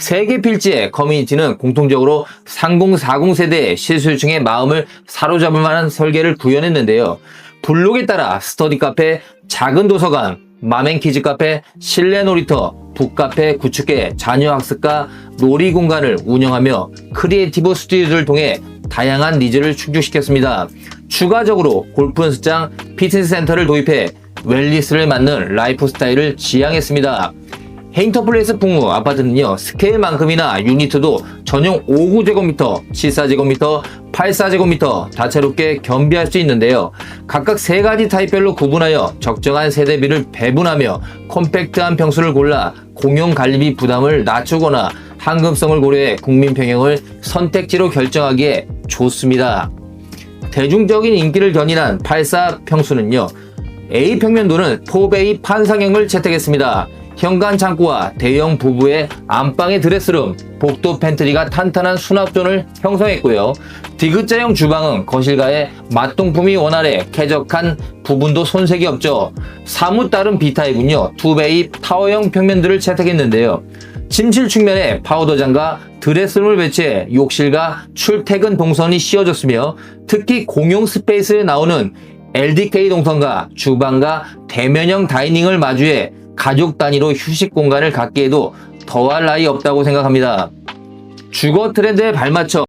세계 필지의 커뮤니티는 공통적으로 3040 세대의 실수요층의 마음을 사로잡을 만한 설계를 구현했는데요. 블록에 따라 스터디 카페, 작은 도서관, 마맨키즈 카페, 실내 놀이터, 북카페 구축해 자녀 학습과 놀이 공간을 운영하며 크리에이티브 스튜디오를 통해 다양한 니즈를 충족시켰습니다. 추가적으로 골프 연습장, 피트니스 센터를 도입해 웰리스를 맞는 라이프 스타일을 지향했습니다. 헤인터플레이스 풍무 아파트는요 스케일만큼이나 유니트도 전용 59제곱미터, 74제곱미터, 84제곱미터 다채롭게 겸비할 수 있는데요. 각각 세 가지 타입별로 구분하여 적정한 세대비를 배분하며 컴팩트한 평수를 골라 공용 관리비 부담을 낮추거나 항금성을 고려해 국민 평형을 선택지로 결정하기에 좋습니다. 대중적인 인기를 견인한 84 평수는요. A 평면도는 4베이 판상형을 채택했습니다. 현관 창고와 대형 부부의 안방의 드레스룸, 복도 팬트리가 탄탄한 수납존을 형성했고요. 디귿자형 주방은 거실과의 맞동품이 원활해 쾌적한 부분도 손색이 없죠. 사뭇 다른 B타입은요. 2베이 타워형 평면들을 채택했는데요. 침실 측면에 파우더장과 드레스룸을 배치해 욕실과 출퇴근 동선이 씌워졌으며 특히 공용 스페이스에 나오는 LDK 동선과 주방과 대면형 다이닝을 마주해 가족 단위로 휴식 공간을 갖기에도 더할 나위 없다고 생각합니다. 주거 트렌드에 발맞춰